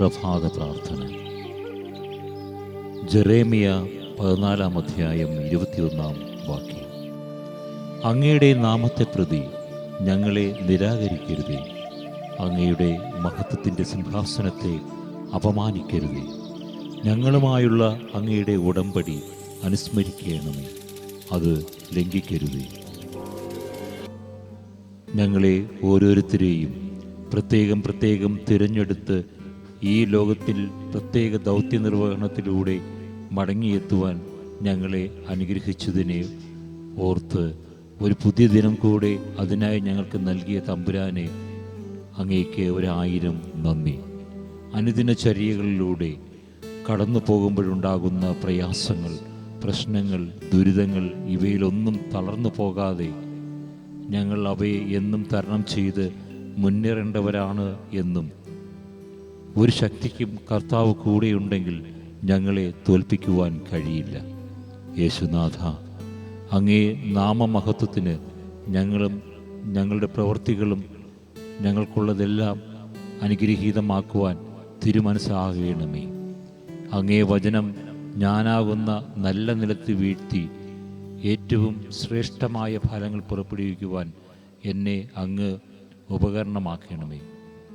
പ്രഭാത പ്രാർത്ഥന. ജെറേമിയ പതിനാലാം അധ്യായം ഇരുപത്തിയൊന്നാം വാക്യം. അങ്ങയുടെ നാമത്തെ പ്രതി ഞങ്ങളെ നിരാകരിക്കരുതേ. അങ്ങയുടെ മഹത്വത്തിന്റെ സിംഹാസനത്തെ അപമാനിക്കരുതേ. ഞങ്ങളുമായുള്ള അങ്ങയുടെ ഉടമ്പടി അനുസ്മരിക്കണമേ. അത് ലംഘിക്കരുതേ. ഞങ്ങളെ ഓരോരുത്തരെയും പ്രത്യേകം പ്രത്യേകം തിരഞ്ഞെടുത്ത് ഈ ലോകത്തിൽ പ്രത്യേക ദൗത്യ നിർവഹണത്തിലൂടെ മടങ്ങിയെത്തുവാൻ ഞങ്ങളെ അനുഗ്രഹിച്ചതിനെ ഓർത്ത് ഒരു പുതിയ ദിനം കൂടെ അതിനായി ഞങ്ങൾക്ക് നൽകിയ തമ്പുരാനെ അങ്ങേക്ക് ഒരായിരം നന്ദി. അനുദിന ചര്യകളിലൂടെ കടന്നു പോകുമ്പോഴുണ്ടാകുന്ന പ്രയാസങ്ങൾ പ്രശ്നങ്ങൾ ദുരിതങ്ങൾ ഇവയിലൊന്നും തളർന്നു പോകാതെ ഞങ്ങൾ അവയെ എന്നും തരണം ചെയ്ത് മുന്നേറേണ്ടവരാണ് എന്നും ഒരു ശക്തിക്കും കർത്താവ് കൂടെയുണ്ടെങ്കിൽ ഞങ്ങളെ തോൽപ്പിക്കുവാൻ കഴിയില്ല. യേശുനാഥ അങ്ങേ നാമമഹത്വത്തിന് ഞങ്ങളും ഞങ്ങളുടെ പ്രവൃത്തികളും ഞങ്ങൾക്കുള്ളതെല്ലാം അനുഗ്രഹീതമാക്കുവാൻ തിരുമനസ്സാകണമേ. അങ്ങേ വചനം ഞാനാകുന്ന നല്ല നിലത്ത് വീഴ്ത്തി ഏറ്റവും ശ്രേഷ്ഠമായ ഫലങ്ങൾ പുറപ്പെടുവിക്കുവാൻ എന്നെ അങ്ങ് ഉപകരണമാക്കണമേ.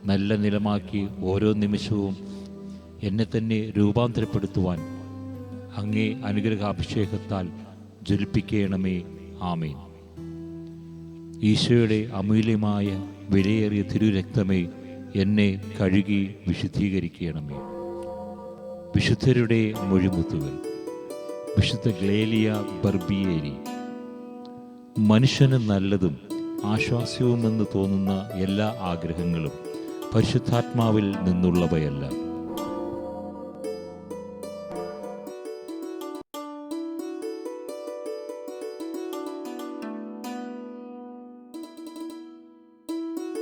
നല്ല നിലമാക്കി ഓരോ നിമിഷവും എന്നെ തന്നെ രൂപാന്തരപ്പെടുത്തുവാൻ അങ്ങേ അനുഗ്രഹാഭിഷേകത്താൽ ജ്വലിപ്പിക്കണമേ. ആമേൻ. ഈശോയുടെ അമൂല്യമായ വിലയേറിയ തിരുരക്തമേ എന്നെ കഴുകി വിശുദ്ധീകരിക്കണമേ. വിശുദ്ധരുടെ മൊഴിമുത്തുകൾ. വിശുദ്ധ ഗ്ലേലിയ ബർബിയേരി. മനുഷ്യന് നല്ലതും ആശ്വാസ്യവുമെന്ന് തോന്നുന്ന എല്ലാ ആഗ്രഹങ്ങളും പരിശുദ്ധാത്മാവിൽ നിന്നുള്ളവയല്ല.